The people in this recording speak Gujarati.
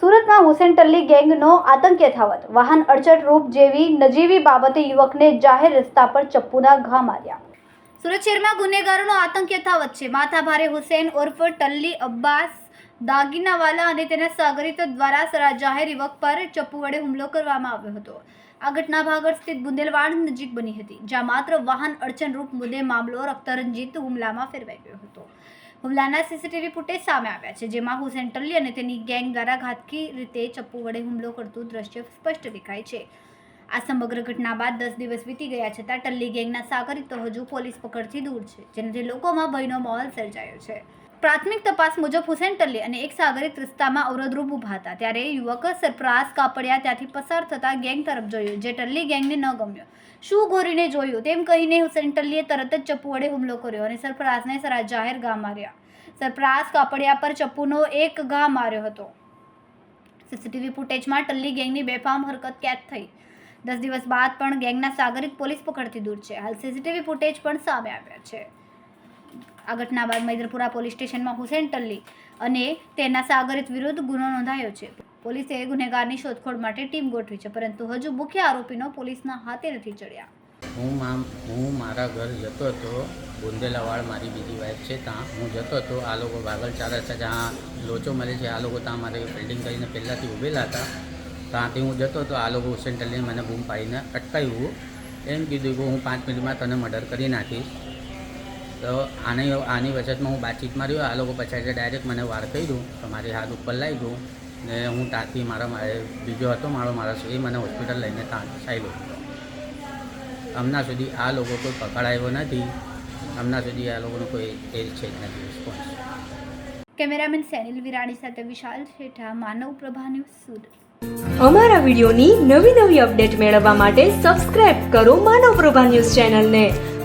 સુરતમાં હુસેન ટલ્લી ગેંગનો આતંક યથાવત. વાહન અડચણ રૂપ જેવી નજીવી બાબતે યુવકને જાહેર રસ્તા પર ચપ્પુના ઘા માર્યા. સુરત શહેરમાં ગુનેગારોનો આતંક યથાવત છે. માથાભારે હુસેન ઉર્ફ ટલ્લી અબ્બાસ દાગીનાવાલા અને તેના સાગરીતો દ્વારા જાહેર યુવક પર ચપ્પુ વડે હુમલો કરવામાં આવ્યો હતો. આ ઘટના ભાગળ સ્થિત બુંદેલવાડ નજીક બની હતી, જ્યાં માત્ર વાહન અડચણરૂપ મુદ્દે મામલો રક્તરંજિત હુમલામાં ફેરવાઈ ગયો હતો. હુમલાના સીસીટીવી ફૂટેજ સામે આવ્યા છે, જેમાં હુસેન ટલ્લી અને તેની ગેંગ દ્વારા ઘાતકી રીતે ચપ્પુ વડે હુમલો કરતું દ્રશ્ય સ્પષ્ટ દેખાય છે. આ સમગ્ર ઘટના બાદ દસ દિવસ વીતી ગયા છતાં ટલ્લી ગેંગના સાગરીતો હજુ પોલીસ પકડથી દૂર છે, જેનાથી લોકોમાં ભયનો માહોલ સર્જાયો છે. પ્રાથમિક તપાસ મુજબ હુસેન ટલ્લી અને એક સાગરિત રસ્તામાં અવરોધરૂપ ઊભા હતા. ત્યારે યુવક સરપ્રાસ કાપડિયા ત્યાંથી પસાર થતા ગેંગ તરફ જોયું, જે ટલ્લી ગેંગને ન ગમ્યો. શું ઘોરીને જોયું? તેમ કહીને હુસેન ટલ્લીએ તરત જ ચપ્પુ વડે હુમલો કર્યો અને સરફરાઝને સરા જાહેર ઘા માર્યા. સરફરાઝ કાપડિયા પર ચપ્પુનો એક ઘા માર્યો હતો. સીસીટીવી ફૂટેજમાં ટલ્લી ગેંગની બેફામ હરકત કેદ થઈ. દસ દિવસ બાદ પણ ગેંગના સાગરિત પોલીસ પકડથી દૂર છે. હાલ સીસીટીવી ફૂટેજ પણ સામે આવ્યા છે. આ ઘટના બાદ મૈદરપુરા પોલીસ સ્ટેશનમાં હુસેન ટલ્લી અને તેના સાગરિત વિરુદ્ધ ગુનો નોંધાયો છે. પોલીસે ગુનેગારની શોધખોળ માટે ટીમ ગોઠવી છે, પરંતુ હજુ મુખ્ય આરોપીનો પોલીસના હાથે નથી ચડ્યા. હું હું મારા ઘર જતો હતો બુંદેલાવાડ મારી બીજી વાઈફ છે ત્યાં. હું જતો હતો, આ લોકો ભાગલ ચાલે છે, જ્યાં લોચો મળે છે, આ લોકો ત્યાં મારે બિલ્ડિંગ કરીને પહેલાંથી ઊભેલા હતા. ત્યાંથી હું જતો હતો, આ લોકો હુસેન ટલીને મને બૂમ પાડીને અટકાવ્યું. એમ કીધું કે હું પાંચ મિનિટમાં તને મર્ડર કરી નાખીશ. તો આની આની વચતમાં હું બાતચીતમાં રહ્યો. આ લોકો પછી ડાયરેક્ટ મને વાર કર્યું તો મારી હાથ ઉપર લાવી દઉં ને હું ત્યાંથી મારા મારે બીજો હતો મારો માણસ એ મને હોસ્પિટલ લઈને ત્યાં ચાલ્યો. હમણાં સુધી આ લોકો કોઈ પકડાયો નથી. હમણાં સુધી આ લોકોનો કોઈ એ છે જ નથી રિસ્પોન્સ કેમેરામેન સેનિલ વિરાણી સાથે વિશાલ શેઠા માનવ પ્રભા ન્યૂઝ સુરત. અમારા વિડીયોની નવી નવી અપડેટ મેળવવા માટે સબસ્ક્રાઇબ કરો માનવ પ્રભા ન્યૂઝ ચેનલને.